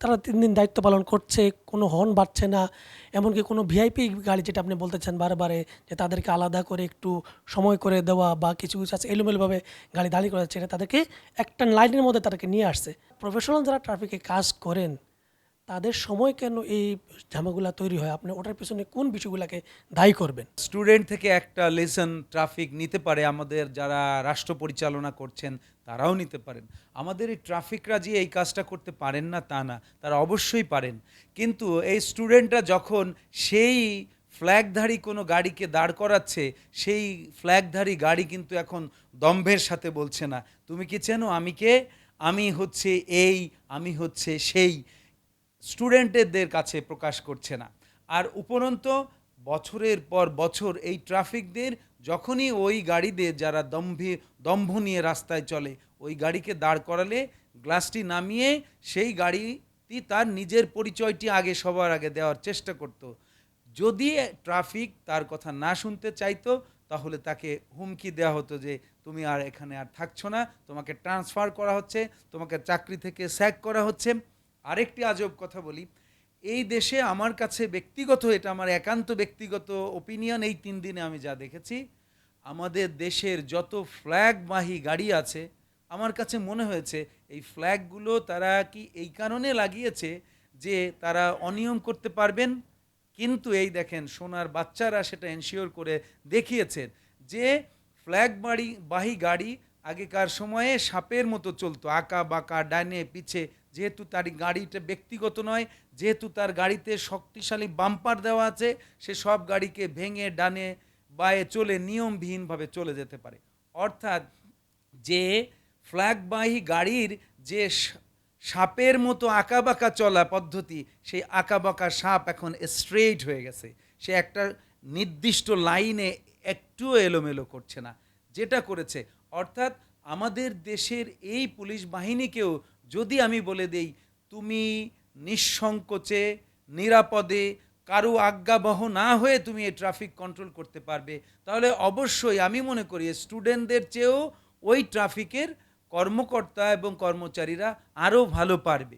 তারা তিন দিন দায়িত্ব পালন করছে, কোনো হর্ন বাড়ছে না। এমনকি কোনো ভিআইপি গাড়ি যেটা আপনি বলতেছেন বারবারে যে তাদেরকে আলাদা করে একটু সময় করে দেওয়া বা কিছু কিছু আছে এলোমেলোভাবে গাড়ি দাঁড়িয়ে করা যাচ্ছে এটা তাদেরকে একটা লাইনের মধ্যে তাদেরকে নিয়ে আসছে। প্রফেশনাল যারা ট্রাফিকে কাজ করেন তাদের সময় কেন এই ঝামেগুলা তৈরি হয়? আপনি ওটার পিছনে কোন বিষয়গুলোকে দায়ী করবেন? স্টুডেন্ট থেকে একটা লেসন ট্রাফিক নিতে পারে, আমাদের যারা রাষ্ট্র পরিচালনা করছেন তারাও নিতে পারেন। আমাদের এই ট্রাফিকরা যে এই কাজটা করতে পারেন না তা না, তারা অবশ্যই পারেন। কিন্তু এই স্টুডেন্টরা যখন সেই ফ্ল্যাগধারী কোনো গাড়িকে দাঁড় করাচ্ছে, সেই ফ্ল্যাগধারী গাড়ি কিন্তু এখন দম্ভের সাথে বলছে না, তুমি কি চেনো? আমি কে? আমি হচ্ছে এই, আমি হচ্ছে সেই। স্টুডেন্টদের কাছে প্রকাশ করছে না। আর উপরন্ত বছরের পর বছর এই ট্রাফিকদের যখনই ওই গাড়িদের যারা দম্ভে, দম্ভ নিয়ে রাস্তায় চলে, ওই গাড়িকে দাঁড় করালে, গ্লাসটি নামিয়ে সেই গাড়িটি তার নিজের পরিচয়টি আগে সবার আগে দেওয়ার চেষ্টা করত। যদি ট্রাফিক তার কথা না শুনতে চাইতো, তাহলে তাকে হুমকি দেওয়া হতো যে, তুমি আর এখানে আর থাকছো না, তোমাকে ট্রান্সফার করা হচ্ছে, তোমাকে চাকরি থেকে স্যাক করা হচ্ছে। আরেকটি আজব কথা বলি। এই দেশে আমার কাছে ব্যক্তিগত, এটা আমার একান্ত ব্যক্তিগত ওপিনিয়ন এই তিন দিনে আমি যা দেখেছি, আমাদের দেশের যত ফ্ল্যাগবাহী গাড়ি আছে, আমার কাছে মনে হয়েছে এই ফ্ল্যাগগুলো তারা কি এই কারণে লাগিয়েছে যে তারা অনিয়ম করতে পারবেন? কিন্তু এই দেখেন, সোনার বাচ্চারা সেটা এনশিওর করে দেখিয়েছেন যে ফ্ল্যাগ বাড়ি বাহী গাড়ি আগেকার সময়ে সাপের মতো চলতো, আঁকা, বাঁকা, ডানে, পিছে। যেহেতু তার গাড়িটা ব্যক্তিগত নয়, যেহেতু তার গাড়িতে শক্তিশালী বাম্পার দেওয়া আছে, সে সব গাড়িকে ভেঙে, ডানে, বায়ে চলে নিয়মবিহীনভাবে চলে যেতে পারে। অর্থাৎ যে ফ্ল্যাগবাহী গাড়ির যে সাপের মতো আঁকাবাঁকা চলা পদ্ধতি, সেই আঁকাবাঁকা সাপ এখন স্ট্রেইট হয়ে গেছে। সে একটা নির্দিষ্ট লাইনে একটুও এলোমেলো করছে না। যেটা করেছে অর্থাৎ আমাদের দেশের এই পুলিশ বাহিনীকেও যদি আমি বলে দেই, তুমি নিঃসংকোচে, নিরাপদে, কারও আজ্ঞাবহ না হয়ে তুমি এই ট্রাফিক কন্ট্রোল করতে পারবে, তাহলে অবশ্যই আমি মনে করি স্টুডেন্টদের চেয়েও ওই ট্রাফিকের কর্মকর্তা এবং কর্মচারীরা আরও ভালো পারবে।